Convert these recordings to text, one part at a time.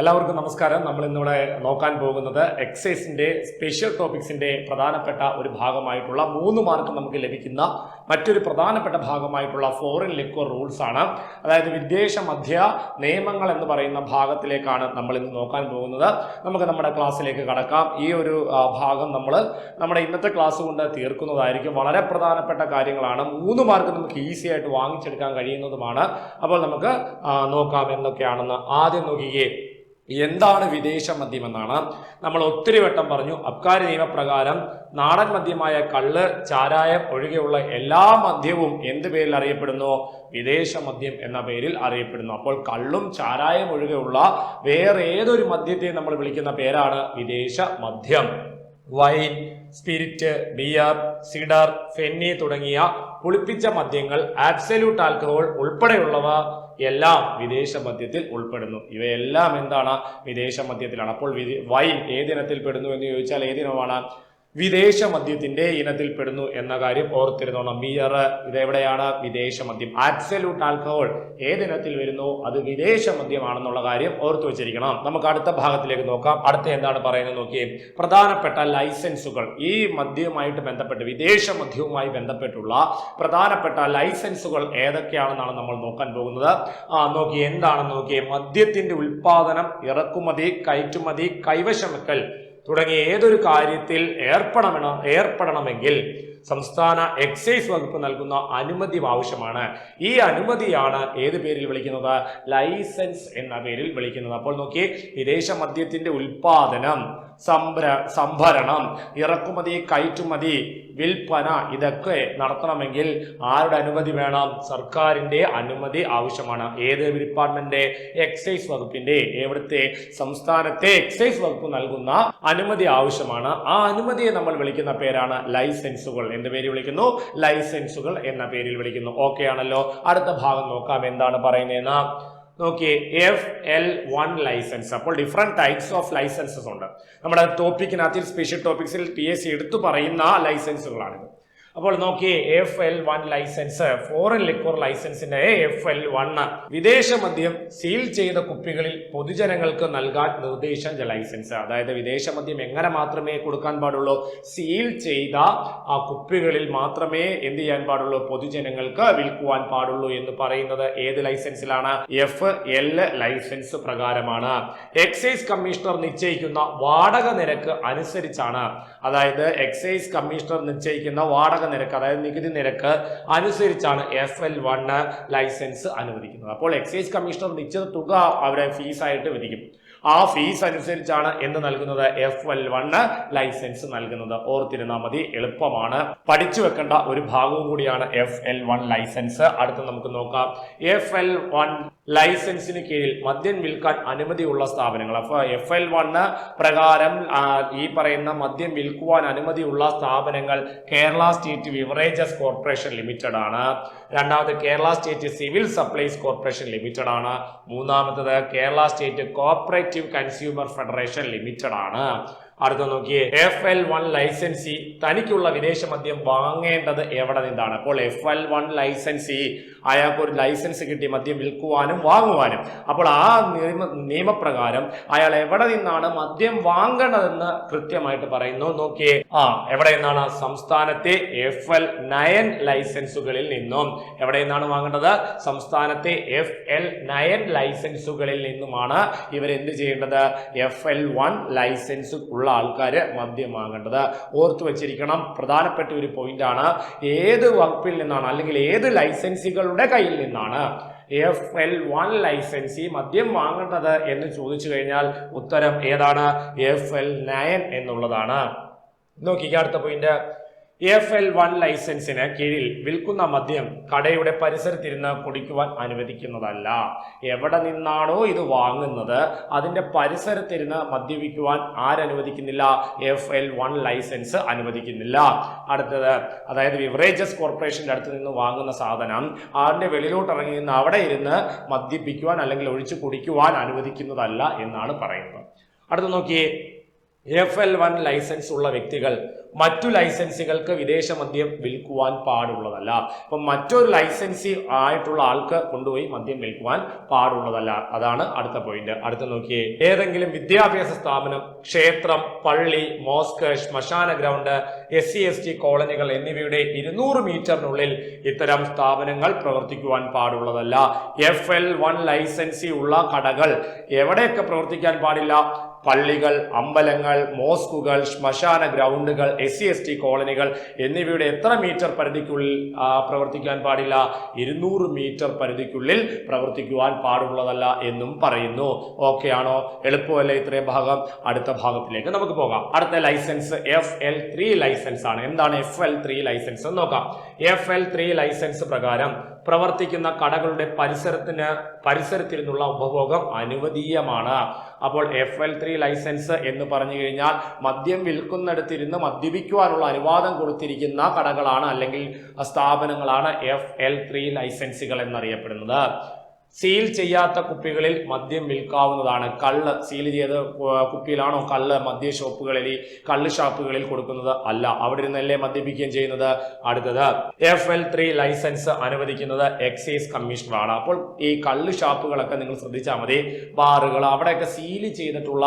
എല്ലാവർക്കും നമസ്കാരം. നമ്മൾ ഇന്നിവിടെ നോക്കാൻ പോകുന്നത് എക്സൈസിന്റെ സ്പെഷ്യൽ ടോപ്പിക്സിന്റെ പ്രധാനപ്പെട്ട ഒരു ഭാഗമായിട്ടുള്ള മൂന്ന് മാർക്ക് നമുക്ക് ലഭിക്കുന്ന മറ്റൊരു പ്രധാനപ്പെട്ട ഭാഗമായിട്ടുള്ള ഫോറിൻ ലിക്വർ റൂൾസ് ആണ്. അതായത് വിദേശ മധ്യ നിയമങ്ങൾ എന്ന് പറയുന്ന ഭാഗത്തിലേക്കാണ് നമ്മൾ ഇന്ന് നോക്കാൻ പോകുന്നത്. നമുക്ക് നമ്മുടെ ക്ലാസ്സിലേക്ക് കടക്കാം. ഈ ഒരു ഭാഗം നമ്മൾ നമ്മുടെ ഇന്നത്തെ ക്ലാസ് കൊണ്ട് തീർക്കുന്നതായിരിക്കും. വളരെ പ്രധാനപ്പെട്ട കാര്യങ്ങളാണ്. മൂന്ന് മാർക്ക് നമുക്ക് ഈസി ആയിട്ട് വാങ്ങിച്ചെടുക്കാൻ കഴിയുന്നതുമാണ്. അപ്പോൾ നമുക്ക് നോക്കാം എന്തൊക്കെയാണെന്ന് ആദ്യം നോക്കിയേ എന്താണ് വിദേശ മദ്യം എന്നാണ്. നമ്മൾ ഒത്തിരി വട്ടം പറഞ്ഞു അബ്കാരി നിയമപ്രകാരം നാടൻ മദ്യമായ കള്ള് ചാരായം ഒഴികെയുള്ള എല്ലാ മദ്യവും എന്ത് പേരിൽ അറിയപ്പെടുന്നു? വിദേശ മദ്യം എന്ന പേരിൽ അറിയപ്പെടുന്നു. അപ്പോൾ കള്ളും ചാരായം ഒഴികെയുള്ള വേറെ ഏതൊരു മദ്യത്തെയും നമ്മൾ വിളിക്കുന്ന പേരാണ് വിദേശ മദ്യം. Wine spirit beer cider feni തുടങ്ങിയ പുളിപ്പിച്ച മദ്യങ്ങൾ ആബ്സല്യൂട്ട് ആൽക്കഹോൾ ഉൾപ്പെടെയുള്ളവ എല്ലാം വിദേശ മദ്യത്തിൽ ഉൾപ്പെടുന്നു. ഇവയെല്ലാം എന്താണ്? വിദേശ മദ്യത്തിലാണ്. അപ്പോൾ വൈൻ ഏതിനത്തിൽ പെടുന്നു എന്ന് ചോദിച്ചാൽ ഏതിനമാണ് വിദേശ മദ്യത്തിന്റെ ഇനത്തിൽപ്പെടുന്നു എന്ന കാര്യം ഓർത്തിരുന്നോണം. ബിയർ ഇതെവിടെയാണ്? വിദേശ മദ്യം ആബ്സല്യൂട്ട് ആൽക്കഹോൾ ഏതിനത്തിൽ വരുന്നു? അത് വിദേശ മദ്യമാണെന്നുള്ള കാര്യം ഓർത്തു വെച്ചിരിക്കണം. നമുക്ക് അടുത്ത ഭാഗത്തിലേക്ക് നോക്കാം. അടുത്ത എന്താണ് പറയുന്നത് നോക്കിയേ. പ്രധാനപ്പെട്ട ലൈസൻസുകൾ. ഈ മദ്യവുമായിട്ട് ബന്ധപ്പെട്ട് വിദേശ മദ്യവുമായി ബന്ധപ്പെട്ടുള്ള പ്രധാനപ്പെട്ട ലൈസൻസുകൾ ഏതൊക്കെയാണെന്നാണ് നമ്മൾ നോക്കാൻ പോകുന്നത്. നോക്കി എന്താണെന്ന് നോക്കിയേ. മദ്യത്തിന്റെ ഉൽപാദനം ഇറക്കുമതി കയറ്റുമതി കൈവശം വെക്കൽ തുടങ്ങിയ ഏതൊരു കാര്യത്തിൽ ഏർപ്പെടണം ഏർപ്പെടണമെങ്കിൽ സംസ്ഥാന എക്സൈസ് വകുപ്പ് നൽകുന്ന അനുമതി ആവശ്യമാണ്. ഈ അനുമതിയാണ് ഏത് പേരിൽ വിളിക്കുന്നത്? ലൈസൻസ് എന്ന പേരിൽ വിളിക്കുന്നത്. അപ്പോൾ നോക്കി വിദേശ മദ്യത്തിന്റെ ഉൽപാദനം സംഭര സംഭരണം ഇറക്കുമതി കയറ്റുമതി വിൽപ്പന ഇതൊക്കെ നടത്തണമെങ്കിൽ ആരുടെ അനുമതി വേണം? സർക്കാരിന്റെ അനുമതി ആവശ്യമാണ്. ഏത് ഡിപ്പാർട്ട്മെന്റ് എക്സൈസ് വകുപ്പിന്റെ എവിടുത്തെ സംസ്ഥാനത്തെ എക്സൈസ് വകുപ്പ് നൽകുന്ന അനുമതി ആവശ്യമാണ്. ആ അനുമതിയെ നമ്മൾ വിളിക്കുന്ന പേരാണ് ലൈസൻസുകൾ എന്ത് പേര് വിളിക്കുന്നു. ലൈസൻസുകൾ എന്ന പേരിൽ വിളിക്കുന്നു. ഓക്കെ ആണല്ലോ അടുത്ത ഭാഗം നോക്കാം. എന്താണ് പറയുന്നതെന്ന്? നോക്കിയേ എഫ് എൽ വൺ ലൈസൻസ് അപ്പോൾ ഡിഫറെന്റ് ടൈപ്സ് ഓഫ് ലൈസൻസസ് ഉണ്ട്. നമ്മുടെ ടോപ്പിക്കിനകത്ത് സ്പെഷ്യൽ ടോപ്പിക്സിൽ പി എസ് സി എടുത്തു പറയുന്ന ലൈസൻസുകളാണിത് അപ്പോൾ നോക്കിയേ F L one licence foreign liquor ലൈസൻസിന്റെ F L one വിദേശ മദ്യം സീൽ ചെയ്ത കുപ്പികളിൽ പൊതുജനങ്ങൾക്ക് നൽകാൻ നിർദ്ദേശം ലൈസൻസ് അതായത് വിദേശ മദ്യം എങ്ങനെ മാത്രമേ കൊടുക്കാൻ പാടുള്ളൂ? സീൽ ചെയ്ത ആ കുപ്പികളിൽ മാത്രമേ എന്ത് ചെയ്യാൻ പാടുള്ളൂ? പൊതുജനങ്ങൾക്ക് വിൽക്കുവാൻ പാടുള്ളൂ എന്ന് പറയുന്നത് ഏത് ലൈസൻസിലാണ് എഫ് എൽ ലൈസൻസ് പ്രകാരമാണ്. എക്സൈസ് കമ്മീഷണർ നിശ്ചയിക്കുന്ന വാടക നിരക്ക് അനുസരിച്ചാണ്. അതായത് എക്സൈസ് കമ്മീഷണർ നിശ്ചയിക്കുന്ന വാടക നിരക്ക് അതായത് നികുതി നിരക്ക് അനുസരിച്ചാണ് എഫ് എൽ വണ്ണ് ലൈസൻസ് അനുവദിക്കുന്നത്. അപ്പോൾ എക്സൈസ് കമ്മീഷണർ നിശ്ചിത തുക അവരെ ഫീസായിട്ട് വിധിക്കും. ആ ഫീസ് അനുസരിച്ചാണ് എന്ത് നൽകുന്നത്? എഫ് എൽ വണ് ലൈസൻസ് നൽകുന്നത്. ഓർത്തിരുന്നാൽ മതി എളുപ്പമാണ്. പഠിച്ചു വെക്കേണ്ട ഒരു ഭാഗവും കൂടിയാണ് എഫ് എൽ വൺ ലൈസൻസ് അടുത്ത് നമുക്ക് നോക്കാം. എഫ് എൽ വൺ ലൈസൻസിന് കീഴിൽ മദ്യം വിൽക്കാൻ അനുമതിയുള്ള സ്ഥാപനങ്ങൾ. അപ്പൊ എഫ് എൽ വണ് പ്രകാരം ഈ പറയുന്ന മദ്യം വിൽക്കുവാൻ അനുമതിയുള്ള സ്ഥാപനങ്ങൾ Kerala state beverages corporation limited ആണ്. രണ്ടാമത് Kerala state civil supplies corporation limited ആണ്. മൂന്നാമത്തത് Kerala state cooperative consumer federation limited ആണ്. അടുത്ത നോക്കിയേ എഫ് എൽ വൺ ലൈസൻസി തനിക്കുള്ള വിദേശ മദ്യം വാങ്ങേണ്ടത് എവിടെ നിന്നാണ്? അപ്പോൾ എഫ് എൽ വൺ ലൈസൻസി അയാൾക്ക് ഒരു ലൈസൻസ് കിട്ടി മദ്യം വിൽക്കുവാനും വാങ്ങുവാനും. അപ്പോൾ ആ നിയമ നിയമപ്രകാരം അയാൾ എവിടെ നിന്നാണ് മദ്യം വാങ്ങണതെന്ന് കൃത്യമായിട്ട് പറയുന്നു. നോക്കിയേ. ആ എവിടെ നിന്നാണ്? സംസ്ഥാനത്തെ എഫ് എൽ നയൻ ലൈസൻസുകളിൽ നിന്നും. എവിടെ നിന്നാണ് വാങ്ങേണ്ടത്? സംസ്ഥാനത്തെ എഫ് എൽ നയൻ ലൈസൻസുകളിൽ നിന്നുമാണ് ഇവർ എന്ത് ചെയ്യേണ്ടത്? എഫ് എൽ വൺ ലൈസൻസ് ഉള്ള ആൾക്കാർ മദ്യം വാങ്ങേണ്ടത്. ഓർത്തു വെച്ചിരിക്കണം. പ്രധാനപ്പെട്ട ഒരു പോയിന്റ് ആണ് ഏത് വകുപ്പിൽ നിന്നാണ്? അല്ലെങ്കിൽ ഏത് ലൈസൻസുകളുടെ കയ്യിൽ നിന്നാണ്. എഫ് എൽ വൺ ലൈസൻസി മദ്യം വാങ്ങേണ്ടത് എന്ന് ചോദിച്ചു കഴിഞ്ഞാൽ ഉത്തരം ഏതാണ്? എഫ് എൽ നയൻ എന്നുള്ളതാണ്. നോക്കിക്കുക അടുത്ത പോയിന്റ് എഫ് എൽ വൺ ലൈസൻസിന് കീഴിൽ വിൽക്കുന്ന മദ്യം കടയുടെ പരിസരത്തിരുന്ന് കുടിക്കുവാൻ അനുവദിക്കുന്നതല്ല. എവിടെ നിന്നാണോ ഇത് വാങ്ങുന്നത് അതിന്റെ പരിസരത്തിരുന്ന് മദ്യപിക്കുവാൻ ആരനുവദിക്കുന്നില്ല എഫ് എൽ വൺ ലൈസൻസ് അനുവദിക്കുന്നില്ല. അടുത്തത് അതായത് വിവറേജസ് കോർപ്പറേഷന്റെ അടുത്ത് നിന്ന് വാങ്ങുന്ന സാധനം ആറിന്റെ വെളിയിലോട്ട് ഇറങ്ങി നിന്ന് അവിടെ ഇരുന്ന് മദ്യപിക്കുവാൻ അല്ലെങ്കിൽ ഒഴിച്ചു കുടിക്കുവാൻ അനുവദിക്കുന്നതല്ല എന്നാണ് പറയുന്നത്. അടുത്ത് നോക്കിയേ എഫ് എൽ വൺ ലൈസൻസ് ഉള്ള വ്യക്തികൾ മറ്റു ലൈസൻസികൾക്ക് വിദേശ മദ്യം വിൽക്കുവാൻ പാടുള്ളതല്ല. അപ്പം മറ്റൊരു ലൈസൻസി ആയിട്ടുള്ള ആൾക്ക് കൊണ്ടുപോയി മദ്യം വിൽക്കുവാൻ പാടുള്ളതല്ല. അതാണ് അടുത്ത പോയിന്റ് അടുത്ത നോക്കിയേ. ഏതെങ്കിലും വിദ്യാഭ്യാസ സ്ഥാപനം ക്ഷേത്രം പള്ളി mosque ശ്മശാന ground S C S T കോളനികൾ എന്നിവയുടെ ഇരുന്നൂറ് മീറ്ററിനുള്ളിൽ ഇത്തരം സ്ഥാപനങ്ങൾ പ്രവർത്തിക്കുവാൻ പാടുള്ളതല്ല. എഫ് എൽ വൺ ലൈസൻസി ഉള്ള കടകൾ എവിടെയൊക്കെ പ്രവർത്തിക്കാൻ പാടില്ല? പള്ളികൾ അമ്പലങ്ങൾ മോസ്കുകൾ ശ്മശാന ഗ്രൗണ്ടുകൾ എസ് സി എസ് ടി കോളനികൾ എന്നിവയുടെ എത്ര മീറ്റർ പരിധിക്കുള്ളിൽ പ്രവർത്തിക്കാൻ പാടില്ല? ഇരുന്നൂറ് മീറ്റർ പരിധിക്കുള്ളിൽ പ്രവർത്തിക്കുവാൻ പാടുള്ളതല്ല എന്നും പറയുന്നു. ഓക്കെ ആണോ? എളുപ്പമല്ലേ ഇത്രയും ഭാഗം? അടുത്ത ഭാഗത്തിലേക്ക് നമുക്ക് പോകാം. അടുത്ത licence F L three licence ആണ് എന്താണ് എഫ് എൽ ത്രീ ലൈസൻസ് നോക്കാം. എഫ് എൽ ത്രീ ലൈസൻസ് പ്രകാരം പ്രവർത്തിക്കുന്ന കടകളുടെ പരിസരത്തിന് പരിസരത്തിൽ നിന്നുള്ള ഉപഭോഗം അനുവദീയമാണ്. അപ്പോൾ എഫ് എൽ ത്രീ ലൈസൻസ് എന്ന് പറഞ്ഞു കഴിഞ്ഞാൽ മദ്യം വിൽക്കുന്നിടത്തിരുന്ന് മദ്യപിക്കുവാനുള്ള അനുവാദം കൊടുത്തിരിക്കുന്ന കടകളാണ് അല്ലെങ്കിൽ സ്ഥാപനങ്ങളാണ് എഫ് എൽ ത്രീ ലൈസൻസുകൾ എന്നറിയപ്പെടുന്നത്. സീൽ ചെയ്യാത്ത കുപ്പികളിൽ മദ്യം വിൽക്കാവുന്നതാണ്. കള്ള് സീൽ ചെയ്ത കുപ്പിയിലാണോ കള്ള് മദ്യ ഷോപ്പുകളിൽ കള്ള് ഷാപ്പുകളിൽ കൊടുക്കുന്നത്? അല്ല. അവിടെ നിന്നല്ലേ മദ്യപിക്കുകയും ചെയ്യുന്നത്? അടുത്തത് എഫ് എൽ ത്രീ ലൈസൻസ് അനുവദിക്കുന്നത് എക്സൈസ് കമ്മീഷണറാണ് അപ്പോൾ ഈ കള്ള് ഷാപ്പുകളൊക്കെ നിങ്ങൾ ശ്രദ്ധിച്ചാൽ മതി. ബാറുകൾ അവിടെയൊക്കെ സീൽ ചെയ്തിട്ടുള്ള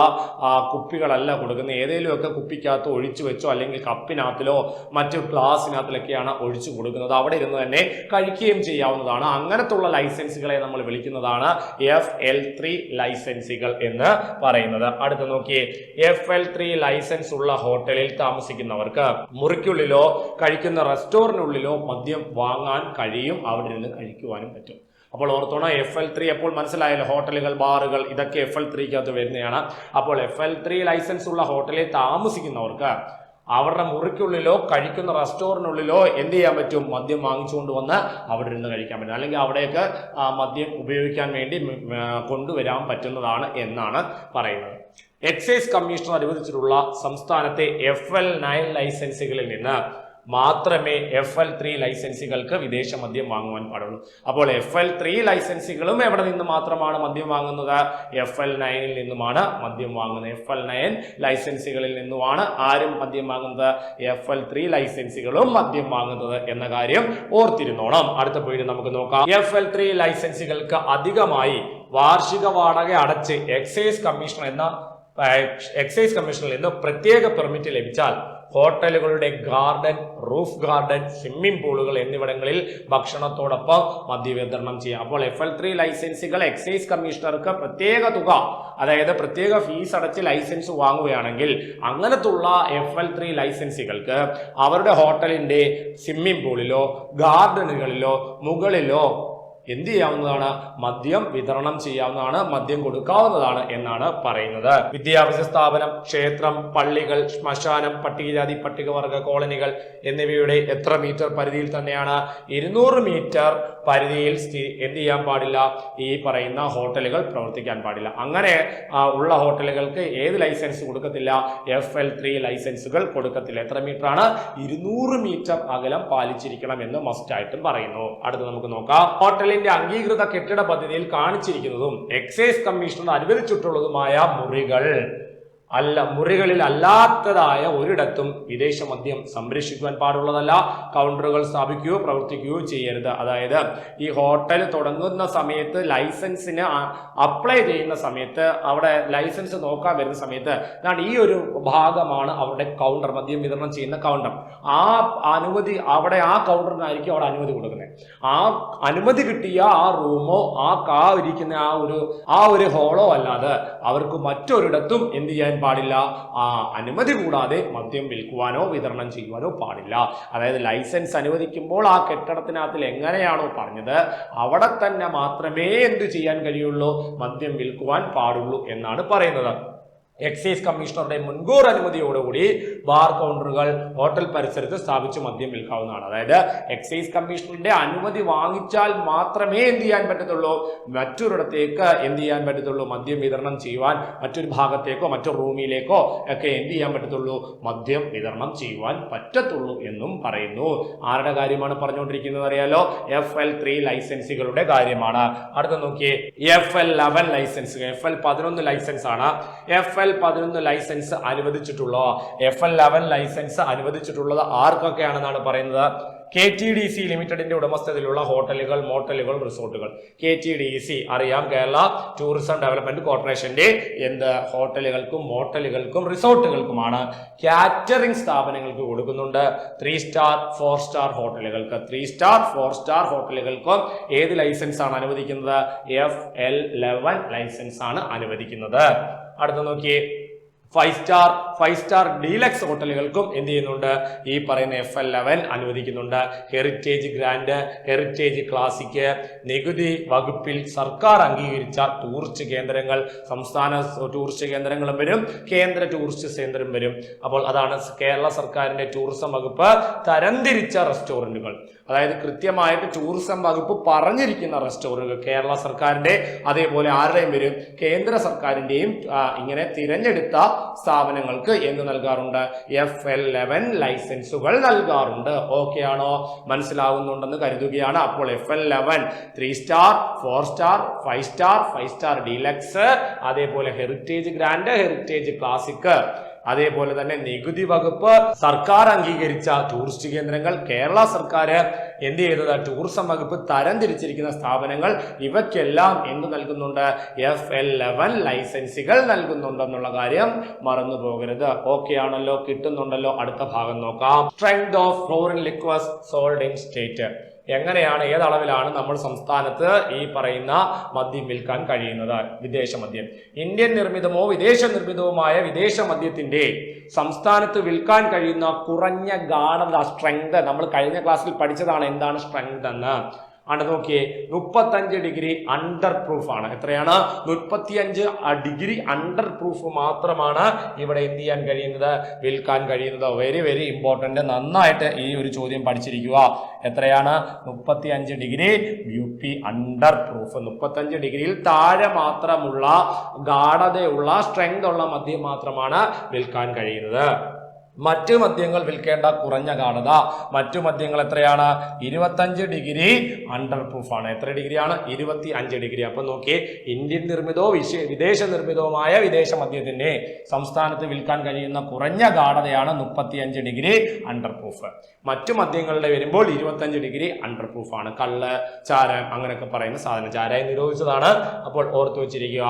കുപ്പികളല്ല കൊടുക്കുന്നത്. ഏതെങ്കിലുമൊക്കെ കുപ്പിക്കകത്ത് ഒഴിച്ചു വെച്ചോ അല്ലെങ്കിൽ കപ്പിനകത്തിലോ മറ്റു ഗ്ലാസിനകത്തിലൊക്കെയാണ് ഒഴിച്ചു കൊടുക്കുന്നത്. അവിടെ ഇരുന്ന് തന്നെ കഴിക്കുകയും ചെയ്യാവുന്നതാണ്. അങ്ങനത്തുള്ള ലൈസൻസുകളെ നമ്മൾ വിളിക്കുന്നതാണ് എഫ് എൽ ത്രീ ലൈസൻസികൾ എന്ന് പറയുന്നത്. അടുത്ത നോക്കിയേ എഫ് എൽ ത്രീ ലൈസൻസ് ഉള്ള ഹോട്ടലിൽ താമസിക്കുന്നവർക്ക് മുറിക്കുള്ളിലോ കഴിക്കുന്ന റെസ്റ്റോറന്റിനുള്ളിലോ മദ്യം വാങ്ങാൻ കഴിയും അവിടെ നിന്ന് കഴിക്കുവാനും പറ്റും. അപ്പോൾ ഓർത്തോണം എഫ് എൽ ത്രീ അപ്പോൾ മനസ്സിലായല്ലോ ഹോട്ടലുകൾ ബാറുകൾ ഇതൊക്കെ എഫ് എൽ ത്രീക്കകത്ത് വരുന്നതാണ്. അപ്പോൾ എഫ് എൽ ത്രീ ലൈസൻസ് ഉള്ള ഹോട്ടലിൽ താമസിക്കുന്നവർക്ക് അവരുടെ മുറിക്കുള്ളിലോ കഴിക്കുന്ന റെസ്റ്റോറന്റിനുള്ളിലോ എന്ത് ചെയ്യാൻ പറ്റും? മദ്യം വാങ്ങിച്ചുകൊണ്ട് വന്ന് അവിടെ ഇരുന്ന് കഴിക്കാൻ പറ്റും. അല്ലെങ്കിൽ അവിടെയൊക്കെ ആ മദ്യം ഉപയോഗിക്കാൻ വേണ്ടി കൊണ്ടുവരാൻ പറ്റുന്നതാണ് എന്നാണ് പറയുന്നത്. എക്സൈസ് കമ്മീഷണർ അനുവദിച്ചിട്ടുള്ള സംസ്ഥാനത്തെ എഫ് എൽ നയൻ ലൈസൻസുകളിൽ നിന്ന് മാത്രമേ എഫ് എൽ ത്രീ ലൈസൻസികൾക്ക് വിദേശ മദ്യം വാങ്ങുവാൻ പാടുള്ളൂ. അപ്പോൾ എഫ് എൽ ത്രീ ലൈസൻസികളും എവിടെ നിന്ന് മാത്രമാണ് മദ്യം വാങ്ങുന്നത്? എഫ് എൽ നയനിൽ നിന്നുമാണ് മദ്യം വാങ്ങുന്നത്. എഫ് എൽ നയൻ ലൈസൻസുകളിൽ നിന്നുമാണ് ആരും മദ്യം വാങ്ങുന്നത്. എഫ് എൽ ത്രീ ലൈസൻസുകളും മദ്യം വാങ്ങുന്നത് എന്ന കാര്യം ഓർത്തിരുന്നോണം. അടുത്ത പോയിട്ട് നമുക്ക് നോക്കാം. എഫ് എൽ ത്രീ ലൈസൻസുകൾക്ക് അധികമായി വാർഷിക വാടക അടച്ച് എക്സൈസ് കമ്മീഷണർ എന്ന എക്സൈസ് കമ്മീഷനിൽ നിന്ന് പ്രത്യേക പെർമിറ്റ് ലഭിച്ചാൽ ഹോട്ടലുകളുടെ ഗാർഡൻ റൂഫ് ഗാർഡൻ സ്വിമ്മിംഗ് പൂളുകൾ എന്നിവിടങ്ങളിൽ ഭക്ഷണത്തോടൊപ്പം മദ്യവിതരണം ചെയ്യാം. അപ്പോൾ എഫ് എൽ ത്രീ ലൈസൻസുകൾ എക്സൈസ് കമ്മീഷണർക്ക് പ്രത്യേക തുക അതായത് പ്രത്യേക ഫീസ് അടച്ച് ലൈസൻസ് വാങ്ങുകയാണെങ്കിൽ അങ്ങനത്തുള്ള എഫ് എൽ ത്രീ ലൈസൻസുകൾക്ക് അവരുടെ ഹോട്ടലിന്റെ സ്വിമ്മിംഗ് പൂളിലോ ഗാർഡനുകളിലോ മുകളിലോ എന്ത് ചെയ്യാവുന്നതാണ്? മദ്യം വിതരണം ചെയ്യാവുന്നതാണ് മദ്യം കൊടുക്കാവുന്നതാണ് എന്നാണ് പറയുന്നത്. വിദ്യാഭ്യാസ സ്ഥാപനം ക്ഷേത്രം പള്ളികൾ ശ്മശാനം പട്ടികജാതി പട്ടികവർഗ കോളനികൾ എന്നിവയുടെ എത്ര മീറ്റർ പരിധിയിൽ തന്നെയാണ്? ഇരുന്നൂറ് മീറ്റർ പരിധിയിൽ എന്ത് ചെയ്യാൻ പാടില്ല? ഈ പറയുന്ന ഹോട്ടലുകൾ പ്രവർത്തിക്കാൻ പാടില്ല. അങ്ങനെ ഉള്ള ഹോട്ടലുകൾക്ക് ഏത് ലൈസൻസ് കൊടുക്കത്തില്ല? എഫ് എൽ ത്രീ ലൈസൻസുകൾ കൊടുക്കത്തില്ല. എത്ര മീറ്റർ ആണ് ഇരുന്നൂറ് മീറ്റർ അകലം പാലിച്ചിരിക്കണം എന്ന് മസ്റ്റായിട്ടും പറയുന്നു. അടുത്ത് നമുക്ക് നോക്കാം. ഹോട്ടലിന്റെ അംഗീകൃത കെട്ടിട പദ്ധതിയിൽ കാണിച്ചിരിക്കുന്നതും എക്സൈസ് കമ്മീഷണർ അനുവദിച്ചിട്ടുള്ളതുമായ മുറികൾ. അല്ല മുറികളിൽ അല്ലാത്തതായ ഒരിടത്തും വിദേശ മദ്യം സംരക്ഷിക്കുവാൻ പാടുള്ളതല്ല. കൗണ്ടറുകൾ സ്ഥാപിക്കുകയോ പ്രവർത്തിക്കുകയോ ചെയ്യരുത്. അതായത് ഈ ഹോട്ടൽ തുടങ്ങുന്ന സമയത്ത് ലൈസൻസിന് അപ്ലൈ ചെയ്യുന്ന സമയത്ത് അവിടെ ലൈസൻസ് നോക്കാൻ വരുന്ന സമയത്ത് ഈ ഒരു ഭാഗമാണ് അവരുടെ കൗണ്ടർ മദ്യം വിതരണം ചെയ്യുന്ന കൗണ്ടർ. ആ അനുമതി അവിടെ ആ കൗണ്ടറിനായിരിക്കും അവിടെ അനുമതി കൊടുക്കുന്നത്. ആ അനുമതി കിട്ടിയ ആ റൂമോ ആ കാ ഇരിക്കുന്ന ആ ഒരു ആ ഒരു ഹോളോ അല്ലാതെ അവർക്ക് മറ്റൊരിടത്തും എന്ത് ചെയ്യാൻ പാടില്ല. ആ അനുമതി കൂടാതെ മദ്യം വിൽക്കുവാനോ വിതരണം ചെയ്യുവാനോ പാടില്ല. അതായത് ലൈസൻസ് അനുവദിക്കുമ്പോൾ ആ കെട്ടിടത്തിനകത്തിൽ എങ്ങനെയാണോ പറഞ്ഞത് അവിടെ തന്നെ മാത്രമേ എന്തു ചെയ്യാൻ കഴിയുള്ളൂ? മദ്യം വിൽക്കുവാൻ പാടുള്ളൂ എന്നാണ് പറയുന്നത്. എക്സൈസ് കമ്മീഷണറുടെ മുൻകൂർ അനുമതിയോടുകൂടി ബാർ കൗണ്ടറുകൾ ഹോട്ടൽ പരിസരത്ത് സ്ഥാപിച്ച് മദ്യം വിൽക്കാവുന്നതാണ്. അതായത് എക്സൈസ് കമ്മീഷണറുടെ അനുമതി വാങ്ങിച്ചാൽ മാത്രമേ എന്ത് ചെയ്യാൻ പറ്റത്തുള്ളൂ? മറ്റൊരിടത്തേക്ക് എന്ത് ചെയ്യാൻ പറ്റത്തുള്ളൂ? മദ്യം വിതരണം ചെയ്യുവാൻ മറ്റൊരു ഭാഗത്തേക്കോ മറ്റൊരു റൂമിലേക്കോ ഒക്കെ എന്ത് ചെയ്യാൻ പറ്റത്തുള്ളൂ? മദ്യം വിതരണം ചെയ്യുവാൻ പറ്റത്തുള്ളൂ എന്നും പറയുന്നു. ആരുടെ കാര്യമാണ് പറഞ്ഞുകൊണ്ടിരിക്കുന്നത് അറിയാലോ? എഫ് എൽ ത്രീ ലൈസൻസുകളുടെ കാര്യമാണ്. അടുത്ത നോക്കിയേ. F L eleven licence F L പതിനൊന്ന് ലൈസൻസ് ആണ് എഫ് എൽ പതിനൊന്ന് ലൈസൻസ് അനുവദിച്ചിട്ടുള്ളത് എഫ് എൽ ലെവൻ ലൈസൻസ് അനുവദിച്ചിട്ടുള്ളത് ആർക്കൊക്കെയാണെന്നാണ് പറയുന്നത്? കെ ടി ഡി സി ലിമിറ്റഡിന്റെ ഉടമസ്ഥതയിലുള്ള ഹോട്ടലുകൾ മോട്ടലുകൾ റിസോർട്ടുകൾ. കെ ടി ഡി സി അറിയാം കേരള ടൂറിസം ഡെവലപ്മെന്റ് കോർപ്പറേഷന്റെ എന്ത് ഹോട്ടലുകൾക്കും മോട്ടലുകൾക്കും റിസോർട്ടുകൾക്കുമാണ് കാറ്ററിംഗ് സ്ഥാപനങ്ങൾക്ക് കൊടുക്കുന്നുണ്ട്. ത്രീ സ്റ്റാർ ഫോർ സ്റ്റാർ ഹോട്ടലുകൾക്ക്. ത്രീ സ്റ്റാർ ഫോർ സ്റ്റാർ ഹോട്ടലുകൾക്കും ഏത് ലൈസൻസ് ആണ് അനുവദിക്കുന്നത്? എഫ് എൽ ലെവൻ ലൈസൻസ് ആണ് അനുവദിക്കുന്നത്. അടുത്ത നോക്കിയേ. Five star five star deluxe ഹോട്ടലുകൾക്കും എന്ത് ചെയ്യുന്നുണ്ട്? ഈ പറയുന്ന എഫ് എൽ ലെവൻ അനുവദിക്കുന്നുണ്ട്. ഹെറിറ്റേജ് ഗ്രാൻഡ് ഹെറിറ്റേജ് ക്ലാസിക് നികുതി വകുപ്പിൽ സർക്കാർ അംഗീകരിച്ച ടൂറിസ്റ്റ് കേന്ദ്രങ്ങൾ സംസ്ഥാന ടൂറിസ്റ്റ് കേന്ദ്രങ്ങളും വരും കേന്ദ്ര ടൂറിസ്റ്റ് കേന്ദ്രം വരും. അപ്പോൾ അതാണ് കേരള സർക്കാരിന്റെ ടൂറിസം വകുപ്പ് തരംതിരിച്ച റെസ്റ്റോറന്റുകൾ അതായത് കൃത്യമായിട്ട് ടൂറിസം വകുപ്പ് പറഞ്ഞിരിക്കുന്ന റെസ്റ്റോറന്റുകൾ കേരള സർക്കാരിന്റെ അതേപോലെ ആരുടെയും വരും കേന്ദ്ര സർക്കാരിന്റെയും ഇങ്ങനെ തിരഞ്ഞെടുത്ത സ്ഥാപനങ്ങൾക്ക് എന്ത് നൽകാറുണ്ട്. എഫ് എൽ ലെവൻ ലൈസൻസുകൾ നൽകാറുണ്ട്. ഓക്കെ ആണോ? മനസ്സിലാവുന്നുണ്ടെന്ന് കരുതുകയാണ്. അപ്പോൾ F L eleven three star four star five star five star deluxe അതേപോലെ ഹെറിറ്റേജ് ഗ്രാൻഡ് ഹെറിറ്റേജ് ക്ലാസിക് അതേപോലെ തന്നെ നികുതി വകുപ്പ് സർക്കാർ അംഗീകരിച്ച ടൂറിസ്റ്റ് കേന്ദ്രങ്ങൾ കേരള സർക്കാർ എന്ത് ചെയ്തത്? ടൂറിസം വകുപ്പ് തരംതിരിച്ചിരിക്കുന്ന സ്ഥാപനങ്ങൾ ഇവയ്ക്കെല്ലാം എന്ത് നൽകുന്നുണ്ട്? എഫ് എൽ ലെവൻ ലൈസൻസുകൾ നൽകുന്നുണ്ടെന്നുള്ള കാര്യം മറന്നു പോകരുത്. ഓക്കെ ആണല്ലോ കിട്ടുന്നുണ്ടല്ലോ. അടുത്ത ഭാഗം നോക്കാം. Strength of foreign liquors sold in state എങ്ങനെയാണ് ഏതളവിലാണ് നമ്മൾ സംസ്ഥാനത്ത് ഈ പറയുന്ന മദ്യം വിൽക്കാൻ കഴിയുന്നത്? വിദേശ മദ്യം. ഇന്ത്യൻ നിർമ്മിതമോ വിദേശ നിർമ്മിതവുമായ വിദേശ മദ്യത്തിന്റെ സംസ്ഥാനത്ത് വിൽക്കാൻ കഴിയുന്ന കുറഞ്ഞ ഗാഠത സ്ട്രെങ്ത് നമ്മൾ കഴിഞ്ഞ ക്ലാസ്സിൽ പഠിച്ചതാണ് എന്താണ് സ്ട്രെങ്ത് എന്ന്. ആണ് നോക്കിയേ മുപ്പത്തഞ്ച് ഡിഗ്രി അണ്ടർ പ്രൂഫ് ആണ്. എത്രയാണ്? മുപ്പത്തിയഞ്ച് ഡിഗ്രി അണ്ടർ പ്രൂഫ് മാത്രമാണ് ഇവിടെ എന്ത് ചെയ്യാൻ കഴിയുന്നത്? വിൽക്കാൻ കഴിയുന്നത്. വെരി വെരി ഇമ്പോർട്ടന്റ് നന്നായിട്ട് ഈ ഒരു ചോദ്യം പഠിച്ചിരിക്കുക. എത്രയാണ്? മുപ്പത്തി അഞ്ച് degree U P under proof മുപ്പത്തഞ്ച് ഡിഗ്രിയിൽ താഴെ മാത്രമുള്ള ഗാഠതയുള്ള സ്ട്രെങ്ത് ഉള്ള മദ്യം മാത്രമാണ് വിൽക്കാൻ കഴിയുന്നത്. മറ്റു മദ്യങ്ങൾ വിൽക്കേണ്ട കുറഞ്ഞ ഗാഠത മറ്റു മദ്യങ്ങൾ എത്രയാണ്? ഇരുപത്തഞ്ച് ഡിഗ്രി അണ്ടർ പ്രൂഫാണ് എത്ര ഡിഗ്രിയാണ്? ഇരുപത്തി അഞ്ച് ഡിഗ്രി. അപ്പൊ നോക്കിയേ ഇന്ത്യൻ നിർമ്മിതോ വിശ വിദേശ നിർമ്മിതവുമായ വിദേശ മദ്യത്തിന്റെ സംസ്ഥാനത്ത് വിൽക്കാൻ കഴിയുന്ന കുറഞ്ഞ ഗാഠതയാണ് മുപ്പത്തിയഞ്ച് ഡിഗ്രി അണ്ടർ പ്രൂഫ് മറ്റു മദ്യങ്ങളുടെ വരുമ്പോൾ ഇരുപത്തഞ്ച് ഡിഗ്രി അണ്ടർ പ്രൂഫാണ് കള്ള് ചാരം അങ്ങനെയൊക്കെ പറയുന്ന സാധനം. ചാരായം നിരോധിച്ചതാണ്. അപ്പോൾ ഓർത്തു വെച്ചിരിക്കുക.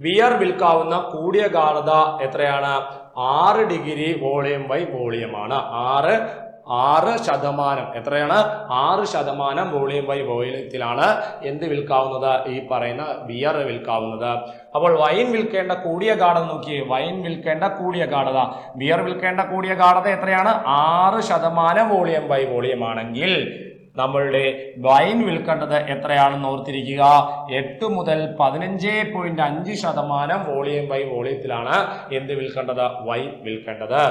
വിയർ വിൽക്കാവുന്ന കൂടിയ ഗാഠത എത്രയാണ്? ആറ് ഡിഗ്രി വോളിയം ബൈ വോളിയമാണ്. ആറ് ആറ് ശതമാനം. എത്രയാണ്? ആറ് ശതമാനം വോളിയം ബൈ വോളിയത്തിലാണ് എന്ത് വിൽക്കാവുന്നത്? ഈ പറയുന്ന ബിയർ വിൽക്കാവുന്നത്. അപ്പോൾ വൈൻ വിൽക്കേണ്ട കൂടിയ ഗാഠത നോക്കിയേ. വൈൻ വിൽക്കേണ്ട കൂടിയ ഗാഠത. ബിയർ വിൽക്കേണ്ട കൂടിയ ഗാഠത എത്രയാണ്? ആറ് ശതമാനം വോളിയം ബൈ വോളിയം ആണെങ്കിൽ നമ്മളുടെ വൈൻ വിൽക്കേണ്ടത് എത്രയാണെന്ന് ഓർത്തിരിക്കുക. എട്ട് മുതൽ പതിനഞ്ച് പോയിന്റ് അഞ്ച് ശതമാനം വോളിയം ബൈ വോളിയത്തിലാണ് എന്ത് വിൽക്കേണ്ടത്? വൈൻ വിൽക്കേണ്ടത്.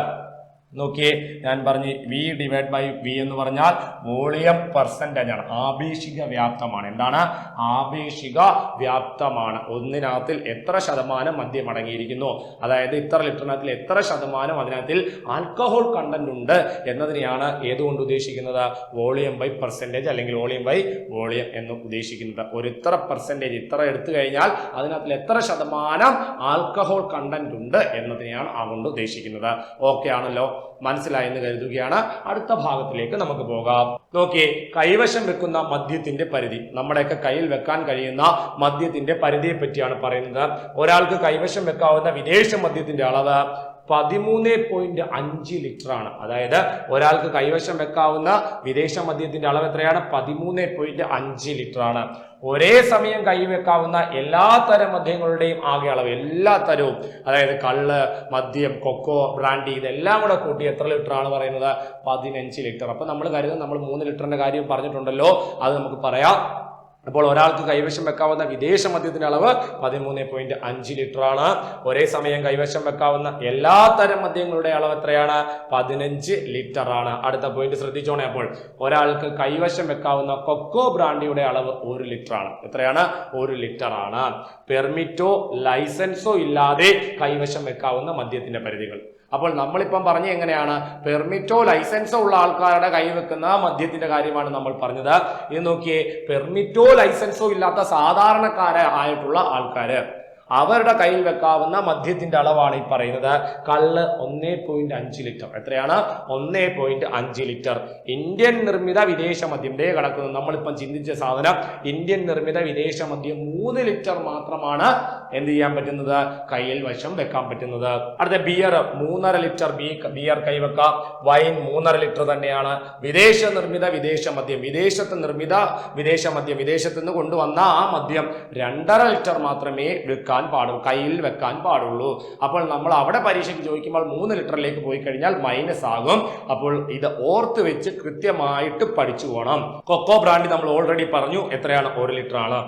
നോക്കിയേ ഞാൻ പറഞ്ഞ് വി ഡിവൈഡ് ബൈ വി എന്ന് പറഞ്ഞാൽ വോളിയം പെർസെന്റേജ് ആണ്. ആപേക്ഷിക വ്യാപ്തമാണ്. എന്താണ്? ആപേക്ഷിക വ്യാപ്തമാണ്. ഒന്നിനകത്തിൽ എത്ര ശതമാനം മദ്യം അടങ്ങിയിരിക്കുന്നു? അതായത് ഇത്ര ലിറ്ററിനകത്തിൽ എത്ര ശതമാനം അതിനകത്തിൽ ആൽക്കഹോൾ കണ്ടന്റ് ഉണ്ട് എന്നതിനെയാണ് ഏതുകൊണ്ട് ഉദ്ദേശിക്കുന്നത്? വോളിയം ബൈ പെർസെന്റേജ് അല്ലെങ്കിൽ വോളിയം ബൈ വോളിയം എന്ന് ഉദ്ദേശിക്കുന്നത്. ഒരു ഇത്ര പെർസെന്റേജ് ഇത്ര എടുത്തു കഴിഞ്ഞാൽ അതിനകത്തിൽ എത്ര ശതമാനം ആൽക്കഹോൾ കണ്ടന്റ് ഉണ്ട് എന്നതിനെയാണ് അതുകൊണ്ട് ഉദ്ദേശിക്കുന്നത്. ഓക്കെ ആണല്ലോ. മനസ്സിലായെന്ന് കരുതുകയാണ്. അടുത്ത ഭാഗത്തിലേക്ക് നമുക്ക് പോകാം. നോക്കിയേ കൈവശം വെക്കുന്ന മദ്യത്തിന്റെ പരിധി. നമ്മുടെയൊക്കെ കയ്യിൽ വെക്കാൻ കഴിയുന്ന മദ്യത്തിന്റെ പരിധിയെ പറ്റിയാണ് പറയുന്നത്. ഒരാൾക്ക് കൈവശം വെക്കാവുന്ന വിദേശ മദ്യത്തിന്റെ അളവ് പതിമൂന്ന് പോയിന്റ് അഞ്ച് ലിറ്റർ ആണ്. അതായത് ഒരാൾക്ക് കൈവശം വെക്കാവുന്ന വിദേശ മദ്യത്തിന്റെ അളവ് എത്രയാണ്? പതിമൂന്ന് പോയിന്റ് അഞ്ച് ലിറ്റർ ആണ്. ഒരേ സമയം കൈവെക്കാവുന്ന എല്ലാ തരം മദ്യങ്ങളുടെയും ആകെ അളവ് എല്ലാ തരവും അതായത് കള്ള് മദ്യം കൊക്കോ ബ്രാൻഡി ഇതെല്ലാം കൂടെ കൂട്ടി എത്ര ലിറ്റർ ആണ് പറയുന്നത്? പതിനഞ്ച് ലിറ്റർ. അപ്പൊ നമ്മൾ കരുതുന്നത് നമ്മൾ മൂന്ന് ലിറ്ററിന്റെ കാര്യം പറഞ്ഞിട്ടുണ്ടല്ലോ. അത് നമുക്ക് പറയാം. അപ്പോൾ ഒരാൾക്ക് കൈവശം വെക്കാവുന്ന വിദേശ മദ്യത്തിന്റെ അളവ് പതിമൂന്ന് പോയിന്റ് അഞ്ച് ലിറ്റർ ആണ്. ഒരേ സമയം കൈവശം വെക്കാവുന്ന എല്ലാ തരം മദ്യങ്ങളുടെ അളവ് എത്രയാണ്? പതിനഞ്ച് ലിറ്റർ ആണ്. അടുത്ത പോയിന്റ് ശ്രദ്ധിച്ചോണേ. അപ്പോൾ ഒരാൾക്ക് കൈവശം വെക്കാവുന്ന കൊക്കോ ബ്രാൻഡിയുടെ അളവ് ഒരു ലിറ്റർ ആണ്. എത്രയാണ്? ഒരു ലിറ്റർ ആണ്. പെർമിറ്റോ ലൈസൻസോ ഇല്ലാതെ കൈവശം വെക്കാവുന്ന മദ്യത്തിന്റെ പരിധികൾ. അപ്പോൾ നമ്മളിപ്പം പറഞ്ഞ എങ്ങനെയാണ്? പെർമിറ്റോ ലൈസൻസോ ഉള്ള ആൾക്കാരുടെ കൈവെക്കുന്ന മദ്യത്തിന്റെ കാര്യമാണ് നമ്മൾ പറഞ്ഞത്. ഇത് നോക്കിയേ പെർമിറ്റോ ലൈസൻസോ ഇല്ലാത്ത സാധാരണക്കാരെ ആയിട്ടുള്ള ആൾക്കാര് അവരുടെ കയ്യിൽ വെക്കാവുന്ന മദ്യത്തിന്റെ അളവാണ് ഈ പറയുന്നത്. കള്ള് ഒന്നേ പോയിന്റ് അഞ്ച് ലിറ്റർ. എത്രയാണ്? ഒന്നേ പോയിന്റ് അഞ്ച് ലിറ്റർ. ഇന്ത്യൻ നിർമ്മിത വിദേശ മദ്യം. ഡേ കിടക്കുന്നു നമ്മളിപ്പം ചിന്തിച്ച സാധനം ഇന്ത്യൻ നിർമ്മിത വിദേശ മദ്യം മൂന്ന് ലിറ്റർ മാത്രമാണ് എന്ത് ചെയ്യാൻ പറ്റുന്നത്? കയ്യിൽ വശം വെക്കാൻ പറ്റുന്നത്. അടുത്ത ബിയർ മൂന്നര ലിറ്റർ ബിയർ കൈവെക്കാം. വൈൻ മൂന്നര ലിറ്റർ തന്നെയാണ്. വിദേശ നിർമ്മിത വിദേശ മദ്യം. വിദേശത്ത് നിർമ്മിത വിദേശ മദ്യം. വിദേശത്ത് നിന്ന് കൊണ്ടുവന്ന ആ മദ്യം രണ്ടര ലിറ്റർ മാത്രമേ വെക്കാൻ പാടുള്ളൂ കയ്യിൽ വെക്കാൻ പാടുള്ളൂ. അപ്പോൾ നമ്മൾ അവിടെ പരീക്ഷയ്ക്ക് ചോദിക്കുമ്പോൾ മൂന്ന് ലിറ്ററിലേക്ക് പോയി കഴിഞ്ഞാൽ മൈനസ് ആകും. അപ്പോൾ ഇത് ഓർത്ത് വെച്ച് കൃത്യമായിട്ട് പഠിച്ചു പോകണം കൊക്കോ ബ്രാൻഡ് നമ്മൾ ഓൾറെഡി പറഞ്ഞു എത്രയാണ് ഒരു ലിറ്റർ ആണ്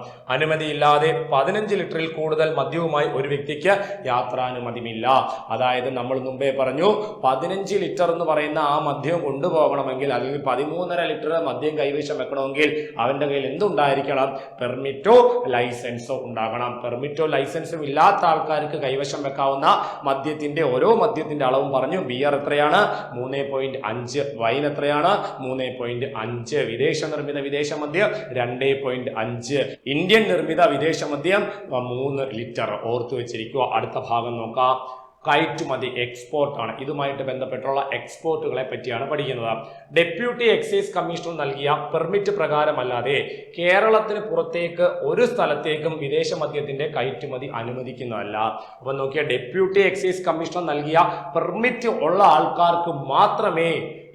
അനുമതിയില്ലാതെ പതിനഞ്ച് ലിറ്ററിൽ കൂടുതൽ മദ്യവുമായി ഒരു വ്യക്തിക്ക് യാത്രാനുമതിയില്ല അതായത് നമ്മൾ മുമ്പേ പറഞ്ഞു പതിനഞ്ച് ലിറ്റർ എന്ന് പറയുന്ന ആ മദ്യം കൊണ്ടുപോകണമെങ്കിൽ അല്ലെങ്കിൽ പതിമൂന്നര ലിറ്റർ മദ്യം കൈവശം വെക്കണമെങ്കിൽ അവന്റെ കയ്യിൽ എന്തുണ്ടായിരിക്കണം? പെർമിറ്റോ ലൈസൻസോ ഉണ്ടാകണം. പെർമിറ്റോ ലൈസൻസും ഇല്ലാത്ത ആൾക്കാർക്ക് കൈവശം വെക്കാവുന്ന മദ്യത്തിന്റെ ഓരോ മദ്യത്തിന്റെ അളവും പറഞ്ഞു. ബിയർ എത്രയാണ്? മൂന്ന് പോയിന്റ് അഞ്ച്. വൈൻ എത്രയാണ്? മൂന്ന് പോയിന്റ് അഞ്ച്. വിദേശ നിർമ്മിത വിദേശ മദ്യം രണ്ട് പോയിന്റ് അഞ്ച്. ഇന്ത്യൻ നിർമ്മിത വിദേശ മദ്യം മൂന്ന് ലിറ്റർ ഓർത്തു വെച്ചിരിക്കുക. അടുത്ത ഭാഗം നോക്കാം. കയറ്റുമതി എക്സ്പോർട്ടാണ് ഇതുമായിട്ട് ബന്ധപ്പെട്ടുള്ള എക്സ്പോർട്ടുകളെ പറ്റിയാണ് പഠിക്കുന്നത്. ഡെപ്യൂട്ടി എക്സൈസ് കമ്മീഷണർ നൽകിയ പെർമിറ്റ് പ്രകാരമല്ലാതെ കേരളത്തിന് പുറത്തേക്ക് ഒരു സ്ഥലത്തേക്കും വിദേശ മദ്യത്തിന്റെ കയറ്റുമതി അനുവദിക്കുന്നതല്ല. അപ്പൊ നോക്കിയ ഡെപ്യൂട്ടി എക്സൈസ് കമ്മീഷണർ നൽകിയ പെർമിറ്റ് ഉള്ള ആൾക്കാർക്ക് മാത്രമേ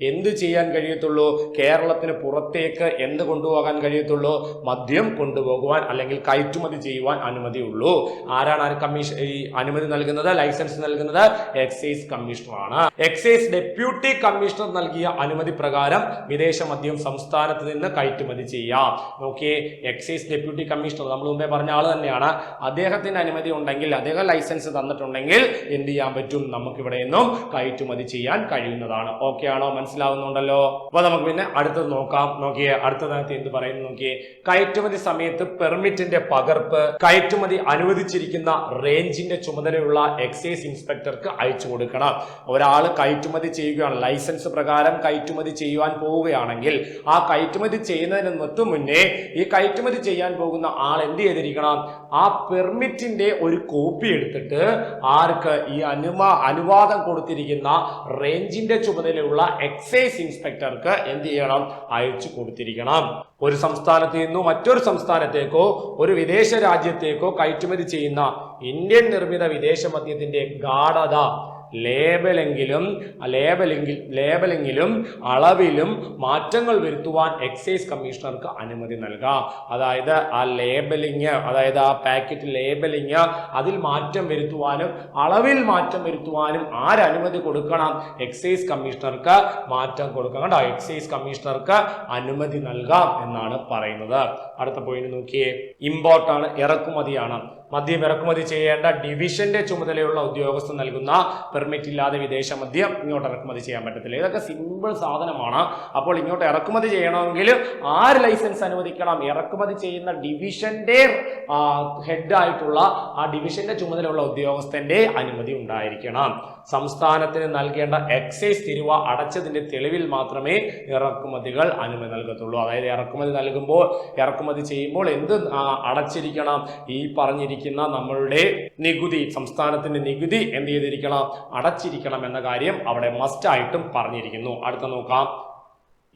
എന്ത് ചെയ്യാൻ കഴിയത്തുള്ളൂ? കേരളത്തിന് പുറത്തേക്ക് എന്ത് കൊണ്ടുപോകാൻ കഴിയത്തുള്ളൂ? മദ്യം കൊണ്ടുപോകുവാൻ അല്ലെങ്കിൽ കയറ്റുമതി ചെയ്യുവാൻ അനുമതിയുള്ളൂ ആരാണ് കമ്മീഷൻ ഈ അനുമതി നൽകുന്നത്? ലൈസൻസ് നൽകുന്നത് എക്സൈസ് കമ്മീഷണറാണ്. എക്സൈസ് ഡെപ്യൂട്ടി കമ്മീഷണർ നൽകിയ അനുമതി പ്രകാരം വിദേശ മദ്യം സംസ്ഥാനത്ത് നിന്ന് കയറ്റുമതി ചെയ്യാം. നോക്കിയേ എക്സൈസ് ഡെപ്യൂട്ടി കമ്മീഷണർ നമ്മൾ മുമ്പേ പറഞ്ഞ ആൾ തന്നെയാണ്. അദ്ദേഹത്തിന് അനുമതി ഉണ്ടെങ്കിൽ അദ്ദേഹം ലൈസൻസ് തന്നിട്ടുണ്ടെങ്കിൽ എന്ത് ചെയ്യാൻ പറ്റും? നമുക്ക് ഇവിടെ നിന്നും കയറ്റുമതി ചെയ്യാൻ കഴിയുന്നതാണ്. ഓക്കെ ആണോ? മനസ്സിലാവുന്നുണ്ടല്ലോ. അപ്പൊ നമുക്ക് പിന്നെ അടുത്തത് നോക്കാം. നോക്കിയേ അടുത്തതിനകത്ത് എന്ത് പറയുന്നു നോക്കിയേ. കയറ്റുമതി സമയത്ത് പെർമിറ്റിന്റെ പകർപ്പ് കയറ്റുമതി അനുവദിച്ചിരിക്കുന്ന റേഞ്ചിന്റെ ചുമതലയുള്ള എക്സൈസ് ഇൻസ്പെക്ടർക്ക് അയച്ചു കൊടുക്കണം. ഒരാൾ കയറ്റുമതി ചെയ്യുകയാണ് ലൈസൻസ് പ്രകാരം കയറ്റുമതി ചെയ്യുവാൻ പോവുകയാണെങ്കിൽ ആ കയറ്റുമതി ചെയ്യുന്നതിന് തൊട്ടു മുന്നേ ഈ കയറ്റുമതി ചെയ്യാൻ പോകുന്ന ആൾ എന്ത് ചെയ്തിരിക്കണം? ആ പെർമിറ്റിന്റെ ഒരു കോപ്പി എടുത്തിട്ട് ആർക്ക് ഈ അനുമാ അനുവാദം കൊടുത്തിരിക്കുന്ന റേഞ്ചിന്റെ ചുമതലയുള്ള എക്സൈസ് ഇൻസ്പെക്ടർക്ക് എന്ത് ചെയ്യണം? അയച്ചു കൊടുത്തിരിക്കണം. ഒരു സംസ്ഥാനത്ത് നിന്നും മറ്റൊരു സംസ്ഥാനത്തേക്കോ ഒരു വിദേശ രാജ്യത്തേക്കോ കയറ്റുമതി ചെയ്യുന്ന ഇന്ത്യൻ നിർമ്മിത വിദേശ മദ്യത്തിന്റെ ഗാഠത ലേബലെങ്കിലും ലേബലെങ്കിൽ ലേബലെങ്കിലും അളവിലും മാറ്റങ്ങൾ വരുത്തുവാൻ എക്സൈസ് കമ്മീഷണർക്ക് അനുമതി നൽകാം. അതായത് ആ ലേബലിങ് അതായത് ആ പാക്കറ്റ് ലേബലിങ് അതിൽ മാറ്റം വരുത്തുവാനും അളവിൽ മാറ്റം വരുത്തുവാനും ആരനുമതി കൊടുക്കണം? എക്സൈസ് കമ്മീഷണർക്ക് മാറ്റം കൊടുക്കണം. കേട്ടോ എക്സൈസ് കമ്മീഷണർക്ക് അനുമതി നൽകാം എന്നാണ് പറയുന്നത്. അടുത്ത പോയിന്റ് നോക്കിയേ. ഇമ്പോർട്ടാണ് ഇറക്കുമതിയാണ്. മദ്യം ഇറക്കുമതി ചെയ്യേണ്ട ഡിവിഷന്റെ ചുമതലയുള്ള ഉദ്യോഗസ്ഥൻ നൽകുന്ന പെർമിറ്റ് ഇല്ലാതെ വിദേശ മദ്യം ഇങ്ങോട്ട് ഇറക്കുമതി ചെയ്യാൻ പറ്റത്തില്ല. ഇതൊക്കെ സിമ്പിൾ സാധനമാണ്. അപ്പോൾ ഇങ്ങോട്ട് ഇറക്കുമതി ചെയ്യണമെങ്കിൽ ആര് ലൈസൻസ് അനുവദിക്കണം? ഇറക്കുമതി ചെയ്യുന്ന ഡിവിഷന്റെ ഹെഡ് ആയിട്ടുള്ള ആ ഡിവിഷന്റെ ചുമതലയുള്ള ഉദ്യോഗസ്ഥന്റെ അനുമതി ഉണ്ടായിരിക്കണം. സംസ്ഥാനത്തിന് നൽകേണ്ട എക്സൈസ് തിരുവ അടച്ചതിന്റെ തെളിവിൽ മാത്രമേ ഇറക്കുമതികൾ അനുമതി നൽകത്തുള്ളൂ. അതായത് ഇറക്കുമതി നൽകുമ്പോൾ ഇറക്കുമതി ചെയ്യുമ്പോൾ എന്ത് അടച്ചിരിക്കണം? ഈ പറഞ്ഞിരിക്കുന്ന നമ്മളുടെ നികുതി സംസ്ഥാനത്തിന്റെ നികുതി എന്ത് ചെയ്തിരിക്കണം? അടച്ചിരിക്കണം എന്ന കാര്യം അവിടെ മസ്റ്റ് ആയിട്ടും പറഞ്ഞിരിക്കുന്നു. അടുത്ത നോക്കാം.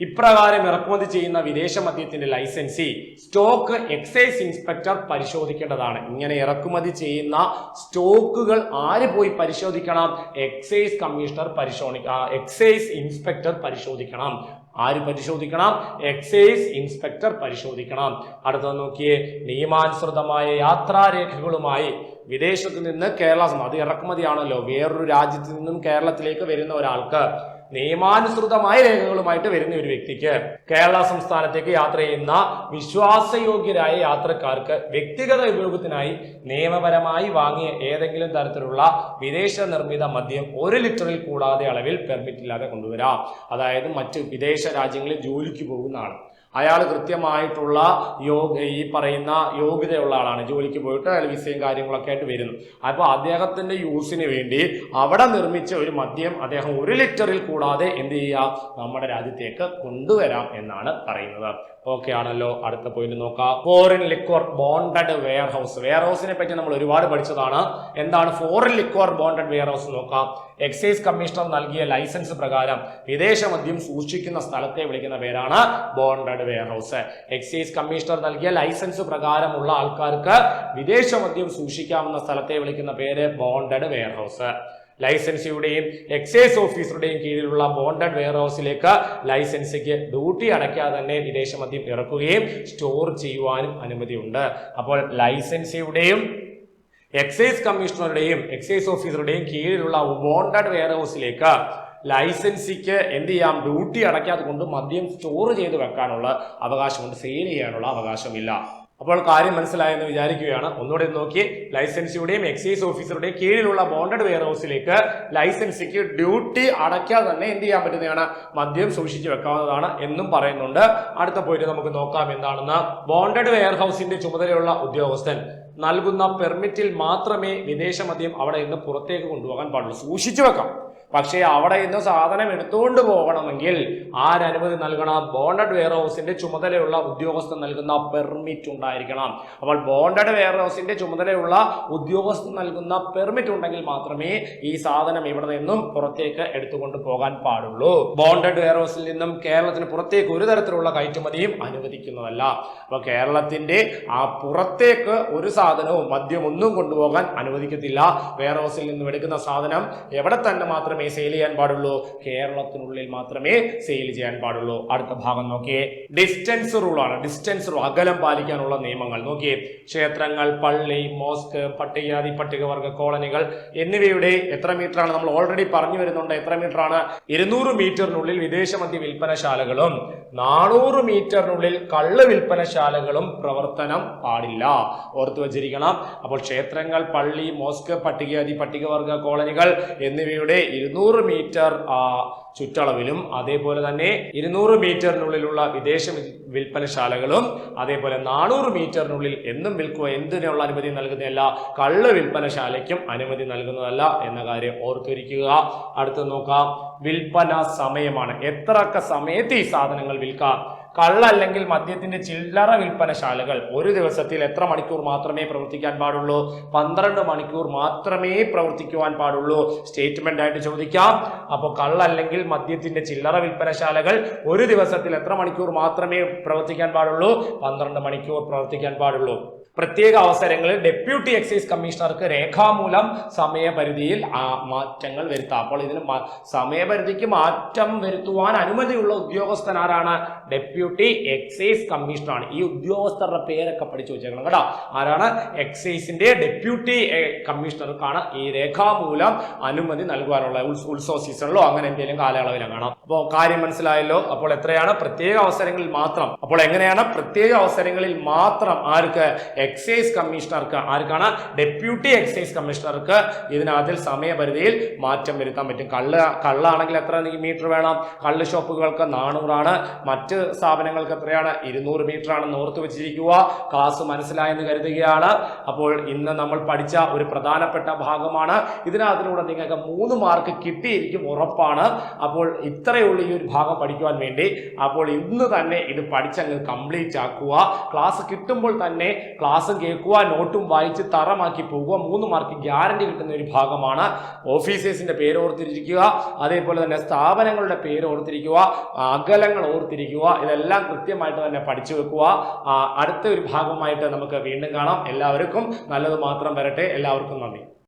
ഇപ്രകാരം ഇറക്കുമതി ചെയ്യുന്ന വിദേശ മദ്യത്തിന്റെ ലൈസൻസി സ്റ്റോക്ക് എക്സൈസ് ഇൻസ്പെക്ടർ പരിശോധിക്കേണ്ടതാണ്. ഇങ്ങനെ ഇറക്കുമതി ചെയ്യുന്ന സ്റ്റോക്കുകൾ ആര് പോയി പരിശോധിക്കണം? എക്സൈസ് കമ്മീഷണർ പരിശോധി എക്സൈസ് ഇൻസ്പെക്ടർ പരിശോധിക്കണം. ആര് പരിശോധിക്കണം? എക്സൈസ് ഇൻസ്പെക്ടർ പരിശോധിക്കണം. അടുത്തത് നോക്കിയേ നിയമാനുസൃതമായ യാത്രാരേഖകളുമായി വിദേശത്ത് നിന്ന് കേരള അത് ഇറക്കുമതിയാണല്ലോ. വേറൊരു രാജ്യത്ത് നിന്നും കേരളത്തിലേക്ക് വരുന്ന ഒരാൾക്ക്. നിയമാനുസൃതമായ രേഖകളുമായിട്ട് വരുന്ന ഒരു വ്യക്തിക്ക് കേരള സംസ്ഥാനത്തേക്ക് യാത്ര ചെയ്യുന്ന വിശ്വാസയോഗ്യരായ യാത്രക്കാർക്ക് വ്യക്തിഗത ഉപയോഗത്തിനായി നിയമപരമായി വാങ്ങിയ ഏതെങ്കിലും തരത്തിലുള്ള വിദേശ നിർമ്മിത മദ്യം ഒരു ലിറ്ററിൽ കൂടാതെ അളവിൽ പെർമിറ്റ് ഇല്ലാതെ കൊണ്ടുവരാം. അതായത് മറ്റ് വിദേശ രാജ്യങ്ങളിൽ ജോലിക്ക് പോകുന്ന ആൾ അയാൾ കൃത്യമായിട്ടുള്ള യോഗ ഈ പറയുന്ന യോഗ്യതയുള്ള ആളാണ്. ജോലിക്ക് പോയിട്ട് അയാൾ വിസയും കാര്യങ്ങളൊക്കെ ആയിട്ട് വരുന്നു. അപ്പോൾ അദ്ദേഹത്തിന്റെ യൂസിന് വേണ്ടി അവിടെ നിർമ്മിച്ച ഒരു മദ്യം അദ്ദേഹം ഒരു ലിറ്ററിൽ കൂടാതെ എന്ത് ചെയ്യുക? നമ്മുടെ രാജ്യത്തേക്ക് കൊണ്ടുവരാം എന്നാണ് പറയുന്നത്. ഓക്കെ ആണല്ലോ. അടുത്ത പോയിന്റ് നോക്കാം. Foreign liquor bonded warehouse വെയർ ഹൗസിനെ പറ്റി നമ്മൾ ഒരുപാട് പഠിച്ചതാണ്. എന്താണ് foreign liquor bonded warehouse നോക്കാം. എക്സൈസ് കമ്മീഷണർ നൽകിയ ലൈസൻസ് പ്രകാരം വിദേശ മദ്യം സൂക്ഷിക്കുന്ന സ്ഥലത്തെ വിളിക്കുന്ന പേരാണ് bonded warehouse excise commissioner നൽകിയ ലൈസൻസ് പ്രകാരമുള്ള ആൾക്കാർക്ക് വിദേശ മദ്യം സൂക്ഷിക്കാവുന്ന സ്ഥലത്തെ വിളിക്കുന്ന പേര് ബോണ്ടഡ് വെയർ ഹൗസ് ലൈസൻസിയുടെയും എക്സൈസ് ഓഫീസറുടെയും കീഴിലുള്ള ബോണ്ടഡ് വെയർ ഹൗസിലേക്ക് ലൈസൻസിക്ക് ഡ്യൂട്ടി അടയ്ക്കാതെ തന്നെ വിദേശ മദ്യം ഇറക്കുകയും സ്റ്റോർ ചെയ്യുവാനും അനുമതിയുണ്ട്. അപ്പോൾ ലൈസൻസിയുടെയും എക്സൈസ് കമ്മീഷണറുടെയും എക്സൈസ് ഓഫീസറുടെയും കീഴിലുള്ള ബോണ്ടഡ് വെയർ ഹൗസിലേക്ക് ലൈസൻസിക്ക് എന്ത് ചെയ്യാം? ഡ്യൂട്ടി അടയ്ക്കാതെ കൊണ്ട് മദ്യം സ്റ്റോർ ചെയ്ത് വെക്കാനുള്ള അവകാശമുണ്ട്. സെയിൽ ചെയ്യാനുള്ള അവകാശമില്ല. അപ്പോൾ കാര്യം മനസ്സിലായെന്ന് വിചാരിക്കുകയാണ്. ഒന്നുകൂടെ ഒന്ന് നോക്കി. ലൈസൻസിയുടെയും എക്സൈസ് ഓഫീസറുടെയും കീഴിലുള്ള ബോണ്ടഡ് വെയർ ഹൗസിലേക്ക് ലൈസൻസിക്ക് ഡ്യൂട്ടി അടയ്ക്കാതെ തന്നെ എന്ത് ചെയ്യാൻ പറ്റുന്നതാണ്? മദ്യം സൂക്ഷിച്ചു വെക്കാവുന്നതാണ് എന്നും പറയുന്നുണ്ട്. അടുത്ത പോയിട്ട് നമുക്ക് നോക്കാം. എന്താണെന്ന്? ബോണ്ടഡ് വെയർ ഹൗസിന്റെ ചുമതലയുള്ള ഉദ്യോഗസ്ഥൻ നൽകുന്ന പെർമിറ്റിൽ മാത്രമേ വിദേശ മദ്യം അവിടെ നിന്ന് പുറത്തേക്ക് കൊണ്ടുപോകാൻ പാടുള്ളൂ. സൂക്ഷിച്ചു വെക്കാം. പക്ഷേ അവിടെ നിന്ന് സാധനം എടുത്തുകൊണ്ട് പോകണമെങ്കിൽ ആരനുമതി നൽകണം ബോണ്ടഡ് വെയർ ഹൗസിന്റെ ചുമതലയുള്ള ഉദ്യോഗസ്ഥൻ നൽകുന്ന പെർമിറ്റ് ഉണ്ടായിരിക്കണം. അപ്പോൾ ബോണ്ടഡ് വെയർ ഹൗസിന്റെ ചുമതലയുള്ള ഉദ്യോഗസ്ഥൻ നൽകുന്ന പെർമിറ്റ് ഉണ്ടെങ്കിൽ മാത്രമേ ഈ സാധനം ഇവിടെ നിന്നും പുറത്തേക്ക് എടുത്തുകൊണ്ട് പോകാൻ പാടുള്ളൂ. ബോണ്ടഡ് വെയർ ഹൗസിൽ നിന്നും കേരളത്തിന് പുറത്തേക്ക് ഒരു തരത്തിലുള്ള കയറ്റുമതിയും അനുവദിക്കുന്നതല്ല. അപ്പോൾ കേരളത്തിന്റെ ആ പുറത്തേക്ക് ഒരു സാധനവും മദ്യമൊന്നും കൊണ്ടുപോകാൻ അനുവദിക്കത്തില്ല. വെയർ ഹൗസിൽ നിന്നും എടുക്കുന്ന സാധനം എവിടെ തന്നെ മാത്രമേ സെയിൽ ചെയ്യാൻ പാടുള്ളൂ. കേരളത്തിനുള്ളിൽ മാത്രമേ സെയിൽ ചെയ്യാൻ പാടുള്ളൂ. അടുത്ത ഭാഗം നോക്കിയേ. ഡിസ്റ്റൻസ് റൂൾ ആണ്. ഡിസ്റ്റൻസ് റൂൾ അകലം പാലിക്കാനുള്ള നിയമങ്ങൾ. നോക്കിയേ. ക്ഷേത്രങ്ങൾ പള്ളി മോസ്ക് പട്ടികജാതി പട്ടികവർഗ കോളനികൾ എന്നിവയുടെ എത്ര മീറ്റർ ആണ്? നമ്മൾ ഓൾറെഡി പറഞ്ഞു വരുന്നുണ്ട് എത്ര മീറ്റർ ആണ്? ഇരുന്നൂറ് മീറ്ററിനുള്ളിൽ വിദേശ മദ്യ വിൽപ്പനശാലകളും നാനൂറ് മീറ്ററിനുള്ളിൽ കള്ള് വിൽപ്പനശാലകളും പ്രവർത്തനം പാടില്ല. ഓർത്തു വച്ചിരിക്കണം. അപ്പോൾ ക്ഷേത്രങ്ങൾ പള്ളി മോസ്ക് പട്ടികജാതി പട്ടികവർഗ കോളനികൾ എന്നിവയുടെ ഇരുന്നൂറ് മീറ്റർ ചുറ്റളവിലും അതേപോലെ തന്നെ ഇരുന്നൂറ് മീറ്ററിനുള്ളിലുള്ള വിദേശ വിൽപ്പനശാലകളും അതേപോലെ നാനൂറ് മീറ്ററിനുള്ളിൽ എന്നും വിൽക്കുക എന്തിനുള്ള അനുമതി നൽകുന്നതല്ല കള്ള് വിൽപ്പനശാലയ്ക്കും അനുമതി നൽകുന്നതല്ല എന്ന കാര്യം ഓർത്തിരിക്കുക. അടുത്ത് നോക്കാം. വിൽപ്പന സമയമാണ്. എത്രയൊക്കെ സമയത്ത് ഈ സാധനങ്ങൾ വിൽക്കാം? കള്ളല്ലെങ്കിൽ മദ്യത്തിന്റെ ചില്ലറ വിൽപ്പനശാലകൾ ഒരു ദിവസത്തിൽ എത്ര മണിക്കൂർ മാത്രമേ പ്രവർത്തിക്കാൻ പാടുള്ളൂ? പന്ത്രണ്ട് മണിക്കൂർ മാത്രമേ പ്രവർത്തിക്കുവാൻ പാടുള്ളൂ. സ്റ്റേറ്റ്മെന്റ് ആയിട്ട് ചോദിക്കാം. അപ്പോൾ കള്ള അല്ലെങ്കിൽ മദ്യത്തിന്റെ ചില്ലറ വിൽപ്പനശാലകൾ ഒരു ദിവസത്തിൽ എത്ര മണിക്കൂർ മാത്രമേ പ്രവർത്തിക്കാൻ പാടുള്ളൂ? പന്ത്രണ്ട് മണിക്കൂർ പ്രവർത്തിക്കാൻ പാടുള്ളൂ. പ്രത്യേക അവസരങ്ങളിൽ ഡെപ്യൂട്ടി എക്സൈസ് കമ്മീഷണർക്ക് രേഖാമൂലം സമയപരിധിയിൽ മാറ്റങ്ങൾ വരുത്താം. അപ്പോൾ ഇതിന് സമയപരിധിക്ക് മാറ്റം വരുത്തുവാൻ അനുമതിയുള്ള ഉദ്യോഗസ്ഥൻ ആരാണ്? ഡെപ്യൂട്ടി എക്സൈസ് കമ്മീഷണറാണ്. ഈ ഉദ്യോഗസ്ഥരുടെ പേരൊക്കെ പഠിച്ചു വെച്ചേക്കണം കേട്ടോ. ആരാണ്? എക്സൈസിന്റെ ഡെപ്യൂട്ടി കമ്മീഷണർക്കാണ് ഈ രേഖാമൂലം അനുമതി നൽകുവാനുള്ള ഉത്സ- ഉത്സവ സീസണിലോ അങ്ങനെ എന്തെങ്കിലും കാലയളവിലോ കാണാം. അപ്പോൾ കാര്യം മനസ്സിലായല്ലോ. അപ്പോൾ എത്രയാണ്? പ്രത്യേക അവസരങ്ങളിൽ മാത്രം. അപ്പോൾ എങ്ങനെയാണ്? പ്രത്യേക അവസരങ്ങളിൽ മാത്രം ആർക്ക് എക്സൈസ് കമ്മീഷണർക്ക് ആർക്കാണ്? ഡെപ്യൂട്ടി എക്സൈസ് കമ്മീഷണർക്ക് ഇതിനകത്തിൽ സമയപരിധിയിൽ മാറ്റം വരുത്താൻ പറ്റും. കള്ള് കള്ളാണെങ്കിൽ എത്ര മീറ്റർ വേണം? കള്ള് ഷോപ്പുകൾക്ക് നാനൂറാണ്. മറ്റ് സ്ഥാപനങ്ങൾക്ക് എത്രയാണ്? ഇരുന്നൂറ് മീറ്റർ ആണ് നോർത്ത് വെച്ചിരിക്കുക. ക്ലാസ് മനസ്സിലായെന്ന് കരുതുകയാണ്. അപ്പോൾ ഇന്ന് നമ്മൾ പഠിച്ച ഒരു പ്രധാനപ്പെട്ട ഭാഗമാണ്. ഇതിനകത്തിലൂടെ നിങ്ങൾക്ക് മൂന്ന് മാർക്ക് കിട്ടിയിരിക്കും ഉറപ്പാണ്. അപ്പോൾ ഇത്രയുള്ള ഈ ഒരു ഭാഗം പഠിക്കുവാൻ വേണ്ടി അപ്പോൾ ഇന്ന് തന്നെ ഇത് പഠിച്ചങ്ങ് കംപ്ലീറ്റ് ആക്കുക ക്ലാസ് കിട്ടുമ്പോൾ തന്നെ ക്ലാസ് കേൾക്കുക നോട്ടും വായിച്ച് തറമാക്കി പോകുക മൂന്ന് മാർക്ക് ഗ്യാരണ്ടി കിട്ടുന്ന ഒരു ഭാഗമാണ് ഓഫീസേഴ്സിന്റെ പേര് ഓർത്തിരിക്കുക അതേപോലെ തന്നെ സ്ഥാപനങ്ങളുടെ പേര് ഓർത്തിരിക്കുക അകലങ്ങൾ ഓർത്തിരിക്കുക ഇതെല്ലാം കൃത്യമായിട്ട് തന്നെ പഠിച്ചു വെക്കുക. അടുത്ത ഒരു ഭാഗമായിട്ട് നമുക്ക് വീണ്ടും കാണാം. എല്ലാവർക്കും നല്ലത് മാത്രം വരട്ടെ. എല്ലാവർക്കും നന്ദി.